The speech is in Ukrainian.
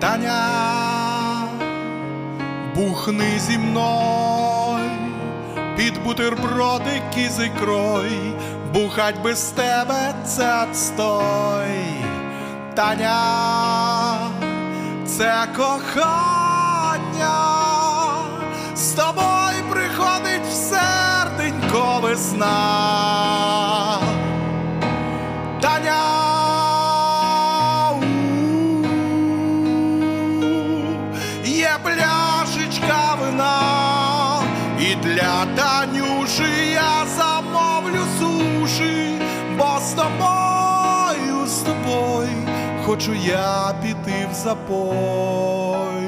Таня, бухни зі мною під бутербродики з ікрой, бухать без тебе це отстой. Таня, це кохання, з тобою приходить в серденько весна. І для Танюші я замовлю суші, бо з тобою, з тобою хочу я піти в запой.